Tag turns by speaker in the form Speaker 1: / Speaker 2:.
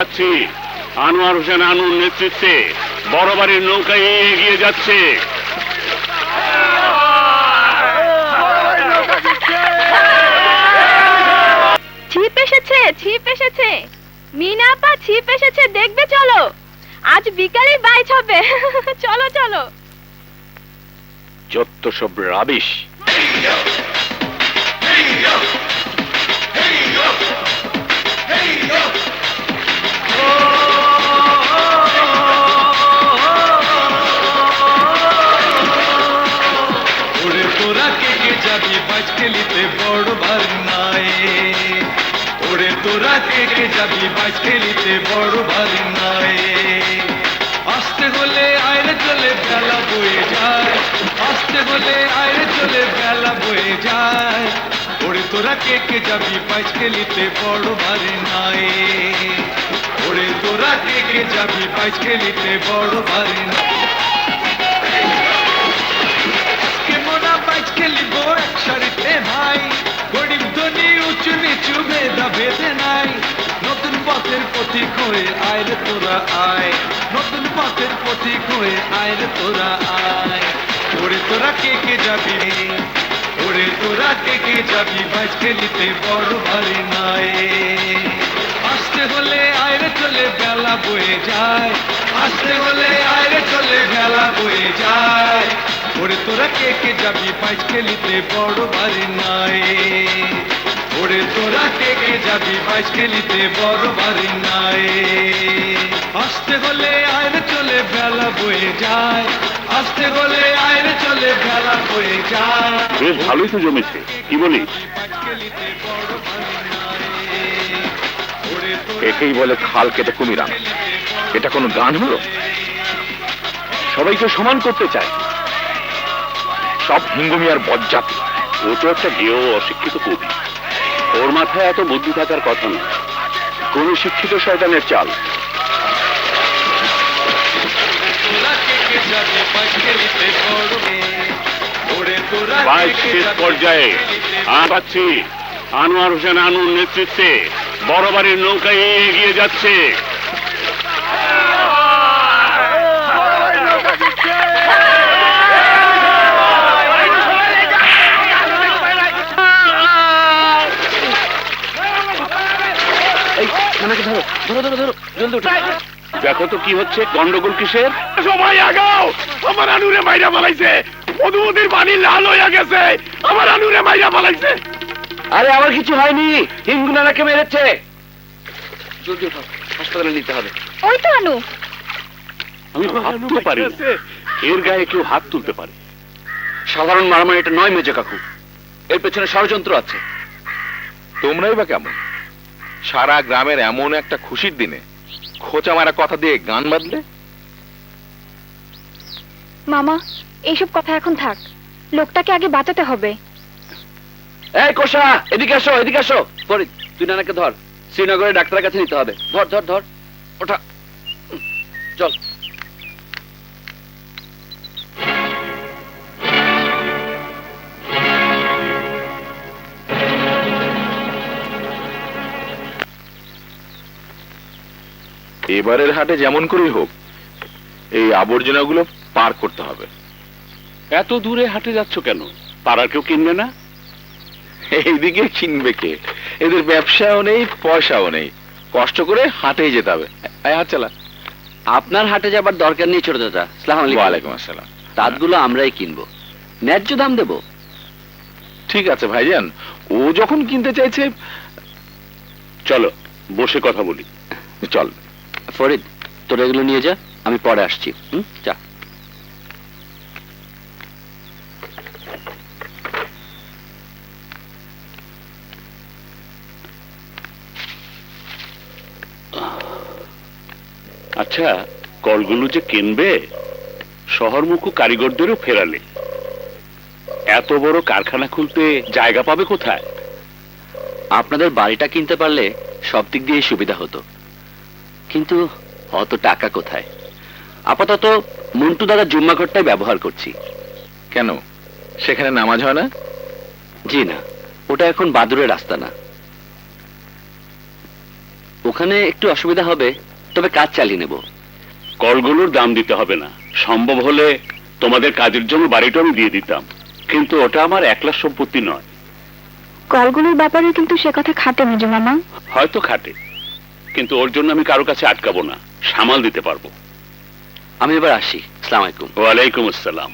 Speaker 1: যাচ্ছি। আনোয়ার হোসেন আনুর নেতৃত্বে বড় বাড়ির নৌকা এগিয়ে যাচ্ছে।
Speaker 2: ছিপ এসেছে ছিপ এসেছে। মিনা আপা ছিপ এসেছে দেখবে চলো। আজ বিকালে বাইচ হবে। চলো চলো।
Speaker 1: যত সব রাবিশ।
Speaker 3: তোরা কে কে যাবি বাজ খেলিতে বড় ভার নাই। আসতে হলে আয়রে চলে বেলা বয়ে যায়। আসতে হলে আয়রে চলে বেলা বয়ে যায়। ওরে তোরা কে কে যাবি বাজ খেলিতে বড় ভার নাই। ওরে তোরা কে কে যাবি বাজ খেলিতে বড় ভার নাই। পথের পথিক হয়ে আয় তোরা আয়। নতুন পথের পথিক হয়ে আয় তোরা আয়। ওরে তোরা কে কে যাবি ওরে তোরা কে কে যাবি? বাইচ খেলিতে বড় ভারী নাই আসতে হলে আয়রে চলে বেলা বয়ে যায়। আসতে হলে আয়রে চলে বেলা বয়ে যায়। ওরে তোরা কে কে যাবি? বাইচ খেলিতে বড় বাড়ি নাই ওরে তোরা কে কে যাবি বাইচ খেলিতে বড় বাড়ি নাই আসতে হলে আয়রে চলে বেলা বয়ে যায়। আসতে হলে আয়রে চলে বেলা বয়ে যায়।
Speaker 1: বেশ ভালোই তো জমেছে কি বলিস? একেই বলে খাল কেটে কুমির। আনা এটা কোনো গান হলো? সবাইকে সমান করতে চায়। সব হিঙ্গুমি আর বজ্জাতি। ও তো একটা গেও অশিক্ষিত কবি। ওর মাথায় এত বুদ্ধি থাকার কথা না। কোন শিক্ষিত শয়তানের চাল। শেষ পর্যায়ে পাচ্ছি। আনোয়ার হোসেন আনুর নেতৃত্বে বড় বাড়ির নৌকায় এগিয়ে যাচ্ছে। দেখো তো কি হচ্ছে গন্ডগোল কিসের? সবাই আগাও! আমার আনুরে মাইরা পালাইছে মধুমতির পানি লাল হইয়া গেছে। আমার আনুরে মাইরা পালাইছে
Speaker 4: আরে আমার কিছু হয়নি। মেরেছে। জলদি উঠাও হাসপাতালে নিতে হবে।
Speaker 2: ওই তো আনু
Speaker 1: আমি ভাবতে পারি এর গায়ে কেউ হাত তুলতে পারে।
Speaker 4: সাধারণ মারামারি এটা নয় মেজে কাকু। এর পেছনে ষড়যন্ত্র আছে।
Speaker 5: তোমরাই বা কেমন? সারা গ্রামের এমন একটা খুশির দিনে খোঁচা মারা কথা দিয়ে গান বাঁধলে?
Speaker 2: মামা এইসব কথা এখন থাক। লোকটাকে আগে বাঁচাতে হবে।
Speaker 4: এই কোষা এদিকে আসো এদিকে আসো। ফরিদ তুই নানাকে ধর। শ্রীনগরের ডাক্তারের কাছে নিতে হবে। ধর ধর ধর। ওঠা। চল।
Speaker 5: এবারের হাটে যেমন করেই হোক এই আবর্জনাগুলো পার করতে হবে।
Speaker 1: এত দূরে হাঁটে যাচ্ছ কেন? পাড়ার কেউ কিনবে না?
Speaker 5: এইদিকে কিনবে কে? এদের ব্যবসাও নেই পয়সাও নেই। কষ্ট করে হাটেই যেতে হবে। হাত চালা।
Speaker 4: আপনার হাটে যাবার দরকার নেই ছোট দাদা সালাম
Speaker 5: ওয়ালাইকুম আসসালাম।
Speaker 4: তাঁতগুলো আমরাই কিনবো। ন্যায্য দাম দেবো।
Speaker 5: ঠিক আছে ভাইজান ও যখন কিনতে চাইছে
Speaker 1: চলো বসে কথা বলি।
Speaker 5: চল।
Speaker 4: ফরিদ তোর এগুলো নিয়ে যা আমি পরে আসছি। হুম? যা।
Speaker 1: আচ্ছা কলগুলো যে কিনবে শহরমুখী কারিগরদেরও ফেরালে। এত বড় কারখানা খুলতে জায়গা পাবে কোথায়?
Speaker 4: আপনাদের বাড়িটা কিনতে পারলে সব দিক দিয়ে সুবিধা হতো। কিন্তু অত টাকা কোথায়? আপাতত মন্টু দাদা জুম্মা ঘরটাই ব্যবহার করছি।
Speaker 5: কেন? সেখানে নামাজ হয় না?
Speaker 4: জি না ওটা এখন বাদুরের রাস্তা না। ওখানে একটু অসুবিধা হবে তবে কাজ চালিয়ে নেব।
Speaker 1: কলগুলোর দাম দিতে হবে না। সম্ভব হলে তোমাদের কাজের জন্য বাড়িটা আমি দিয়ে দিতাম। কিন্তু ওটা আমার একলা সম্পত্তি নয়।
Speaker 2: কলগুলোর ব্যাপারে কিন্তু সে কথা খাটে মেজো মামা।
Speaker 1: হয়তো খাটে। কিন্তু ওর জন্য আমি কারও কাছে আটকাবো না। সামাল দিতে পারব।
Speaker 4: আমি এবার আসি। আসসালামাইকুম আলাইকুম।
Speaker 1: ওয়ালাইকুম আসসালাম।